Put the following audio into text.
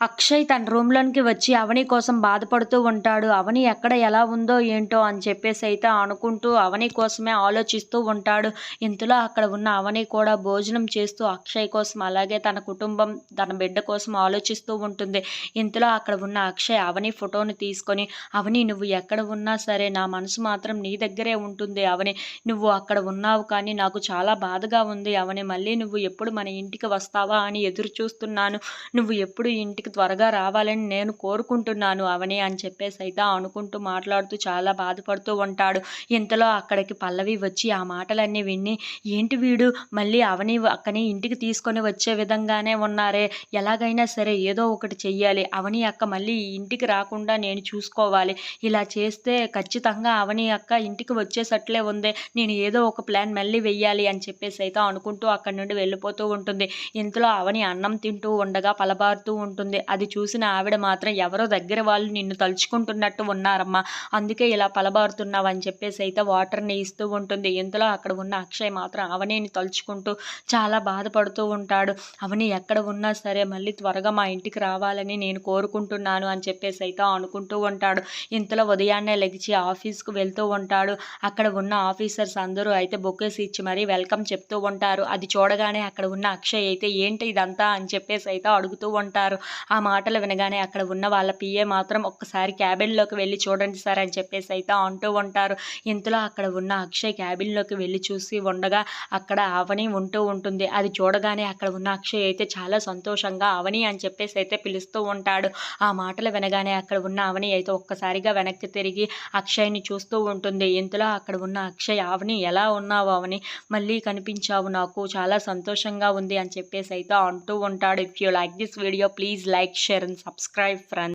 అక్షయ్ తన రూమ్లోనికి వచ్చి అవని కోసం బాధపడుతూ ఉంటాడు. అవని ఎక్కడ ఎలా ఉందో ఏంటో అని చెప్పేసి అయితే అనుకుంటూ అవని కోసమే ఆలోచిస్తూ ఉంటాడు. ఇంతలో అక్కడ ఉన్న అవని కూడా భోజనం చేస్తూ అక్షయ్ కోసం అలాగే తన కుటుంబం తన బిడ్డ కోసం ఆలోచిస్తూ ఉంటుంది. ఇంతలో అక్కడ ఉన్న అక్షయ్ అవని ఫోటోని తీసుకొని అవని నువ్వు ఎక్కడ ఉన్నా సరే నా మనసు మాత్రం నీ దగ్గరే ఉంటుంది అవని. నువ్వు అక్కడ ఉన్నావు కానీ నాకు చాలా బాధగా ఉంది అవని. మళ్ళీ నువ్వు ఎప్పుడు మన ఇంటికి వస్తావా అని ఎదురు చూస్తున్నాను నువ్వు ఎప్పుడు ఇంటికి త్వరగా రావాలని నేను కోరుకుంటున్నాను అవని అని చెప్పేసి అయితే అనుకుంటూ మాట్లాడుతూ చాలా బాధపడుతూ ఉంటాడు. ఇంతలో అక్కడికి పల్లవి వచ్చి ఆ మాటలన్నీ విని ఏంటి వీడు? మళ్ళీ అవని అక్కని ఇంటికి తీసుకొని వచ్చే విధంగానే ఉన్నారే. ఎలాగైనా సరే ఏదో ఒకటి చెయ్యాలి. అవని అక్క మళ్ళీ ఇంటికి రాకుండా నేను చూసుకోవాలి. ఇలా చేస్తే ఖచ్చితంగా అవని అక్క ఇంటికి వచ్చేసట్లే ఉంది. నేను ఏదో ఒక ప్లాన్ మళ్ళీ వెయ్యాలి అని చెప్పేసి అయితే అనుకుంటూ అక్కడి నుండి వెళ్ళిపోతూ ఉంటుంది. ఇంతలో అవని అన్నం తింటూ ఉండగా పలబారుతూ ఉంటుంది. అది చూసిన ఆవిడ మాత్రం ఎవరో దగ్గర వాళ్ళు నిన్ను తలుచుకుంటున్నట్టు ఉన్నారమ్మా. అందుకే ఇలా పలబారుతున్నావు అని చెప్పేసి అయితే వాటర్ని ఇస్తూ ఉంటుంది. ఇంతలో అక్కడ ఉన్న అక్షయ్ మాత్రం అవనేని తలుచుకుంటూ చాలా బాధపడుతూ ఉంటాడు. అవని ఎక్కడ ఉన్నా సరే మళ్ళీ త్వరగా మా ఇంటికి రావాలని నేను కోరుకుంటున్నాను అని చెప్పేసి అయితే అనుకుంటూ ఉంటాడు. ఇంతలో ఉదయాన్నే లెగిచి ఆఫీస్కు వెళ్తూ ఉంటాడు. అక్కడ ఉన్న ఆఫీసర్స్ అందరూ అయితే బొకేస్ ఇచ్చి మరీ వెల్కమ్ చెప్తూ ఉంటారు. అది చూడగానే అక్కడ ఉన్న అక్షయ్ అయితే ఏంటి ఇదంతా? అని చెప్పేసి అయితే అడుగుతూ ఉంటారు. ఆ మాటలు వినగానే అక్కడ ఉన్న వాళ్ళ పిఏ మాత్రం ఒక్కసారి క్యాబిన్లోకి వెళ్ళి చూడండి సార్ అని చెప్పేసి అయితే అంటూ ఉంటారు. ఇంతలో అక్కడ ఉన్న అక్షయ్ క్యాబిన్లోకి వెళ్ళి చూసి ఉండగా అక్కడ అవని ఉంటూ ఉంటుంది. అది చూడగానే అక్కడ ఉన్న అక్షయ్ అయితే చాలా సంతోషంగా అవని అని చెప్పేసి అయితే పిలుస్తూ ఉంటాడు. ఆ మాటలు వినగానే అక్కడ ఉన్న అవని అయితే ఒక్కసారిగా వెనక్కి తిరిగి అక్షయ్ని చూస్తూ ఉంటుంది. ఇంతలో అక్కడ ఉన్న అక్షయ్ అవని ఎలా ఉన్నావు అవని? మళ్ళీ కనిపించావు నాకు. చాలా సంతోషంగా ఉంది అని చెప్పేసి అయితే అంటూ ఉంటాడు. If you like this video please like share and subscribe friends